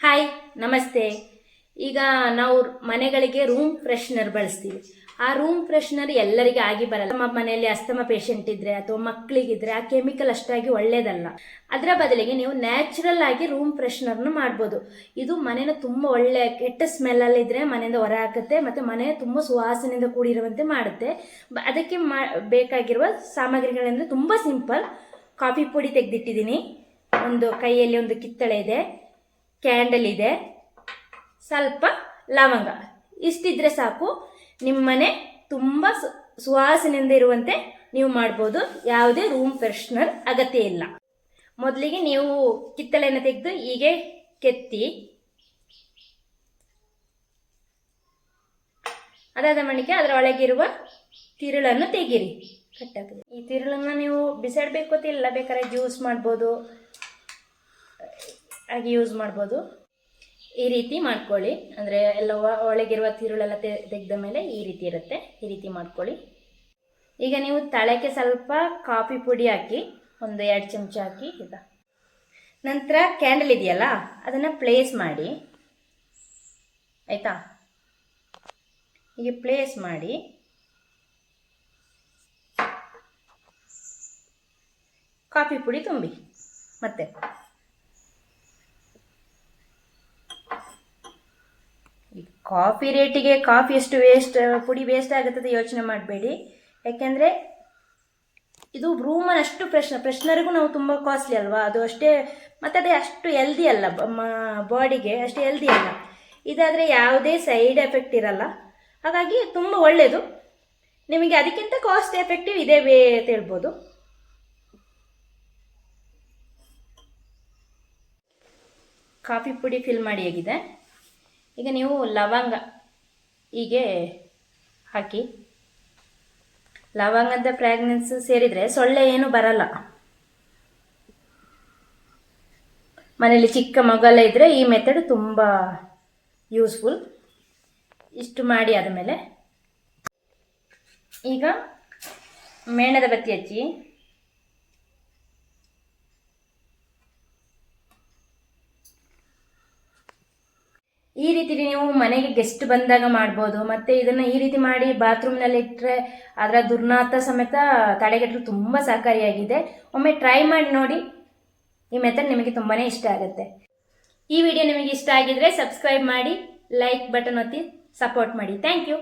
Hi ನಮಸ್ತೆ. ಈಗ ನಾವು ಮನೆಗಳಿಗೆ ರೂಮ್ ಫ್ರೆಶ್ನರ್ ಬಳಸ್ತೀವಿ. ಆ ರೂಮ್ ಫ್ರೆಶ್ನರ್ ಎಲ್ಲರಿಗೆ ಆಗಿ ಬರಲ್ಲ. ನಮ್ಮ ಮನೆಯಲ್ಲಿ ಅಸ್ತಮ ಪೇಷಂಟ್ ಇದ್ರೆ ಅಥವಾ ಮಕ್ಕಳಿಗಿದ್ರೆ ಆ ಕೆಮಿಕಲ್ ಅಷ್ಟಾಗಿ ಒಳ್ಳೇದಲ್ಲ. ಅದರ ಬದಲಿಗೆ ನೀವು ನ್ಯಾಚುರಲ್ ಆಗಿ ರೂಮ್ ಫ್ರೆಶ್ನರ್ನ ಮಾಡ್ಬೋದು. ಇದು ಮನೇನ ತುಂಬ ಒಳ್ಳೆ ಕೆಟ್ಟ ಸ್ಮೆಲ್ಲಲ್ಲಿದ್ದರೆ ಮನೆಯಿಂದ ಹೊರ ಹಾಕುತ್ತೆ ಮತ್ತು ಮನೆ ತುಂಬ ಸುವಾಸನೆಯಿಂದ ಕೂಡಿರುವಂತೆ ಮಾಡುತ್ತೆ. ಅದಕ್ಕೆ ಮಾ ಬೇಕಾಗಿರುವ ಸಾಮಗ್ರಿಗಳೆಂದರೆ ತುಂಬ ಸಿಂಪಲ್ ಕಾಫಿ ಪುಡಿ ತೆಗೆದಿಟ್ಟಿದ್ದೀನಿ. ಒಂದು ಕೈಯಲ್ಲಿ ಒಂದು ಕಿತ್ತಳೆ ಇದೆ. ಕ್ಯಾಂಡಲ್ ಇದೆ. ಸ್ವಲ್ಪ ಲವಂಗ. ಇಷ್ಟಿದ್ರೆ ಸಾಕು. ನಿಮ್ಮ ಮನೆ ತುಂಬ ಸುವಾಸನೆಯಿಂದ ಇರುವಂತೆ ನೀವು ಮಾಡ್ಬೋದು. ಯಾವುದೇ ರೂಮ್ ಫ್ರೆಶ್ನರ್ ಅಗತ್ಯ ಇಲ್ಲ. ಮೊದಲಿಗೆ ನೀವು ಕಿತ್ತಳೆಯನ್ನು ತೆಗೆದು ಹೀಗೆ ಕೆತ್ತಿ. ಅದಾದ ಮಣಿಕೆ ಅದರ ಒಳಗಿರುವ ತಿರುಳನ್ನು ತೆಗೀರಿ. ಕಟ್ಟಾಗ ಈ ತಿರುಳನ್ನು ನೀವು ಬಿಸಾಡಬೇಕು ಅಂತ ಇಲ್ಲ. ಬೇಕಾದ್ರೆ ಜ್ಯೂಸ್ ಮಾಡ್ಬೋದು. ಹಾಗೆ ಯೂಸ್ ಮಾಡ್ಬೋದು. ಈ ರೀತಿ ಮಾಡ್ಕೊಳ್ಳಿ. ಅಂದರೆ ಎಲ್ಲ ಒಳಗಿರುವ ತಿರುಳೆಲ್ಲ ತೆಗೆದ ಮೇಲೆ ಈ ರೀತಿ ಇರುತ್ತೆ. ಈ ರೀತಿ ಮಾಡ್ಕೊಳ್ಳಿ. ಈಗ ನೀವು ತಳಕ್ಕೆ ಸ್ವಲ್ಪ ಕಾಫಿ ಪುಡಿ ಹಾಕಿ, ಒಂದು ಎರಡು ಚಮಚ ಹಾಕಿ ಇದ. ನಂತರ ಕ್ಯಾಂಡಲ್ ಇದೆಯಲ್ಲ, ಅದನ್ನು ಪ್ಲೇಸ್ ಮಾಡಿ. ಆಯಿತಾ? ಹೀಗೆ ಪ್ಲೇಸ್ ಮಾಡಿ. ಕಾಫಿ ಪುಡಿ ತುಂಬಿ. ಮತ್ತೆ ಈ ಕಾಫಿ ರೇಟಿಗೆ ಕಾಫಿ ಎಷ್ಟು ವೇಸ್ಟ್ ಪುಡಿ ವೇಸ್ಟ್ ಆಗುತ್ತದೆ ಯೋಚನೆ ಮಾಡಬೇಡಿ. ಯಾಕೆಂದರೆ ಇದು ರೂಮನ್ ಅಷ್ಟು ಪ್ರಶ್ನ, ಪ್ರಶ್ನರಿಗೂ ನಾವು ತುಂಬ ಕಾಸ್ಟ್ಲಿ ಅಲ್ವಾ? ಅದು ಅಷ್ಟೇ, ಮತ್ತು ಅದೇ ಅಷ್ಟು ಹೆಲ್ದಿ ಅಲ್ಲ ಬಾಡಿಗೆ ಅಷ್ಟು ಹೆಲ್ದಿ ಅಲ್ಲ. ಇದಾದರೆ ಯಾವುದೇ ಸೈಡ್ ಎಫೆಕ್ಟ್ ಇರಲ್ಲ. ಹಾಗಾಗಿ ತುಂಬ ಒಳ್ಳೆಯದು ನಿಮಗೆ ಅದಕ್ಕಿಂತ ಕಾಸ್ಟ್ ಎಫೆಕ್ಟಿವ್ ಇದೆ ವೇ ಅಂತ ಹೇಳ್ಬೋದು. ಕಾಫಿ ಪುಡಿ ಫಿಲ್ ಮಾಡಿ ಹೇಗಿದೆ. ಈಗ ನೀವು ಲವಂಗ ಹೀಗೆ ಹಾಕಿ, ಲವಂಗದ ಫ್ರಾಗ್ನೆನ್ಸ್ ಸೇರಿದರೆ ಸೊಳ್ಳೆ ಏನು ಬರಲ್ಲ. ಮನೇಲಿ ಚಿಕ್ಕ ಮಗಲ್ಲ ಇದ್ದರೆ ಈ ಮೆಥಡ್ ತುಂಬ ಯೂಸ್ಫುಲ್ ಇಷ್ಟು ಮಾಡಿ ಆದಮೇಲೆ ಈಗ ಮೇಣದ ಬತ್ತಿ ಹಚ್ಚಿ. ಈ ರೀತಿ ನೀವು ಮನೆಗೆ ಗೆಸ್ಟ್ ಬಂದಾಗ ಮಾಡ್ಬೋದು. ಮತ್ತು ಇದನ್ನು ಈ ರೀತಿ ಮಾಡಿ ಬಾತ್ರೂಮ್ನಲ್ಲಿ ಇಟ್ಟರೆ ಅದರ ದುರ್ನಾತ ಸಮೇತ ತಡೆಗಟ್ಟಲು ತುಂಬ ಸಹಕಾರಿಯಾಗಿದೆ. ಒಮ್ಮೆ ಟ್ರೈ ಮಾಡಿ ನೋಡಿ. ಈ ಮೆಥಡ್ ನಿಮಗೆ ತುಂಬಾ ಇಷ್ಟ ಆಗುತ್ತೆ. ಈ ವಿಡಿಯೋ ನಿಮಗೆ ಇಷ್ಟ ಆಗಿದ್ರೆ ಸಬ್ಸ್ಕ್ರೈಬ್ ಮಾಡಿ ಲೈಕ್ ಬಟನ್ ಒತ್ತಿ ಸಪೋರ್ಟ್ ಮಾಡಿ. Thank you